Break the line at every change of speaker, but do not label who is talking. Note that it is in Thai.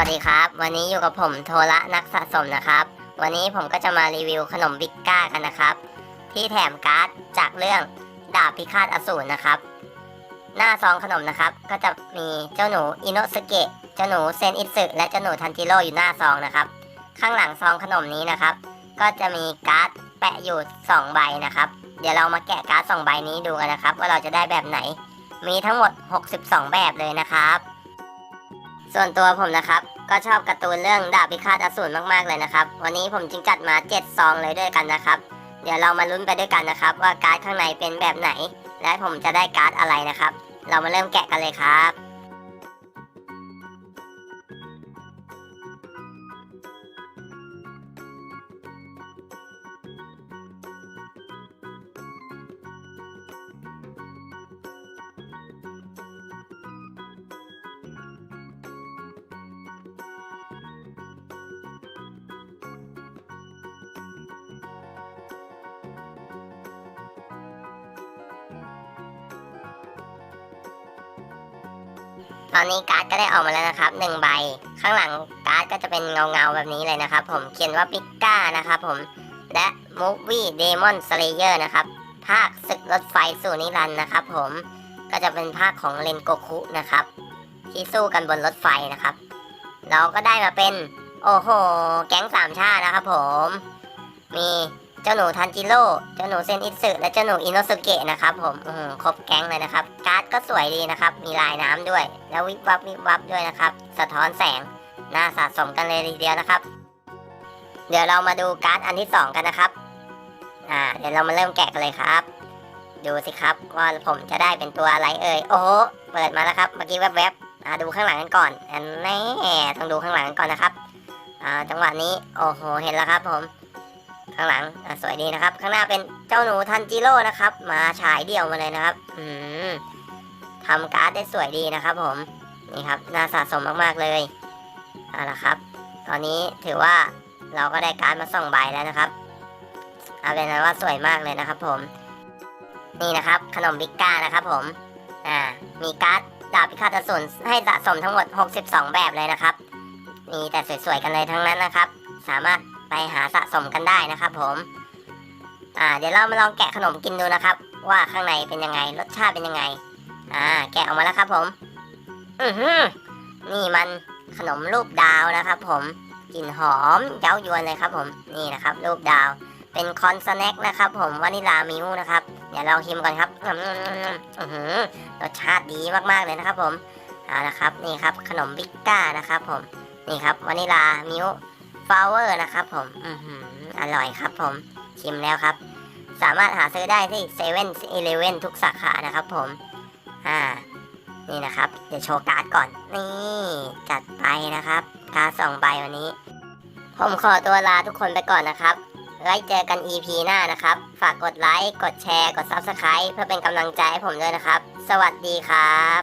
วัสดีครับ วันนี้อยู่กับผมโทระนักสะสมนะครับ วันนี้ผมก็จะมารีวิวขนมบิ๊กก้ากันนะครับ ที่แถมการ์ดจากเรื่องดาบพิฆาตอสูรนะครับ หน้าซองขนมนะครับ ก็จะมีเจ้าหนูอิโนสเกะเจ้าหนูเซนอิสึและเจ้าหนูทันจิโร่อยู่หน้าซองนะครับ ข้างหลังซองขนมนี้นะครับ ก็จะมีการ์ดแปะอยู่2ใบนะครับ เดี๋ยวเรามาแกะการ์ดสองใบนี้ดูกันนะครับ ว่าเราจะได้แบบไหน มีทั้งหมด 62 แบบเลยนะครับ ส่วนตัวผมนะครับ ก็ชอบการ์ตูนเรื่องดาบพิฆาตอสูรมากๆเลยนะครับ วันนี้ผมจึงจัดมา7ซองเลยด้วยกันนะครับ เดี๋ยวเรามาลุ้นไปด้วยกันนะครับ ว่าการ์ดข้างในเป็นแบบไหน และผมจะได้การ์ดอะไรนะครับ เรามาเริ่มแกะกันเลยครับ ตอนนี้การ์ดก็ได้ออกมาแล้วนะครับหนึ่งใบ ข้างหลังการ์ดก็จะเป็นเงาเงาๆแบบนี้เลยนะครับ ผมเขียนว่าปิก้านะครับผมและ Movie Demon Slayer นะครับ ภาคศึกรถไฟสู่นิรันดร์นะครับ ผมก็จะเป็นภาคของเรนโกคุนะครับ ที่สู้กันบนรถไฟนะครับ เราก็ได้มาเป็น โอ้โห แก๊งสามชาตินะครับผม มี จ้าหนูทันจิโร่เจ้าหนูเซนอิสึและเจ้าหนูอินโนสุเกะนะครับผมอืครบแก๊งเลยนะครับ การ์ดก็สวยดีนะครับ มีลายน้ำด้วย แล้ววิบวับวิบวับด้วยนะครับ สะท้อนแสง น่าสะสมกันเลยทีเดียวนะครับ เดี๋ยวเรามาดูการ์ดอันที่สองกันนะครับ อ่า เดี๋ยวเรามาเริ่มแกะกันเลยครับ ดูสิครับว่าผมจะได้เป็นตัวอะไรเอ่ย โอ้โห เปิดมาแล้วครับ เมื่อกี้แวบๆอ่าดูข้างหลังกันก่อนอันนี้ต้องดูข้างหลังกันก่อนนะครับ อ่า จังหวะนี้ โอ้โห เห็นแล้วครับผม ข้างหลังอะสวยดีนะครับ ข้างหน้าเป็นเจ้าหนูทันจิโร่นะครับ มาฉายเดี่ยวมาเลยนะครับ อืมทำการ์ดได้สวยดีนะครับ ผมนี่ครับน่าสะสมมากๆเลยเอาละครับ ตอนนี้ถือว่าเราก็ได้การ์ดมาสองใบแล้วนะครับเอาเป็นว่าสวยมากเลยนะครับ ผม นี่นะครับ ขนมบิ๊กก้านะครับ ผมอ่ามีการ์ดดาบพิฆาตอสูรให้สะสมทั้งหมด 62 แบบเลยนะครับ มีแต่สวยๆกันเลยทั้งนั้นนะครับ สามารถ ไปหาสะสมกันได้นะครับ ผมอ่าเดี๋ยวเรามาลองแกะขนมกินดูนะครับ ว่าข้างในเป็นยังไงรสชาติเป็นยังไง อ่า แกะออกมาแล้วครับ ผม อือหือนี่มันขนมรูปดาวนะครับ ผมกลิ่นหอมเย้ายวนเลยครับ ผมนี่นะครับ รูปดาว เป็นคอนสแน็คนะครับ ผมวานิลามิวนะครับเดี๋ยวลองชิมก่อนครับอือหือรสชาติดีมากๆเลยนะครับ ผมเอาละครับ นี่ครับ ขนมบิ๊กก้านะครับ ผมนี่ครับวานิลามิว ฟลาวเวอร์นะครับผมอือหืออร่อยครับผมชิมแล้วครับ สามารถหาซื้อได้ที่เซเว่นอีเลเว่นทุกสาขานะครับผม อ่า นี่นะครับ เดี๋ยวโชว์การ์ดก่อน นี่จัดไปนะครับ การ์ดสองใบวันนี้ ผมขอตัวลาทุกคนไปก่อนนะครับ ไว้เจอกัน EP หน้านะครับ ฝากกดไลค์ กดแชร์ กด Subscribe เพื่อเป็นกำลังใจให้ผมด้วยนะครับ สวัสดีครับ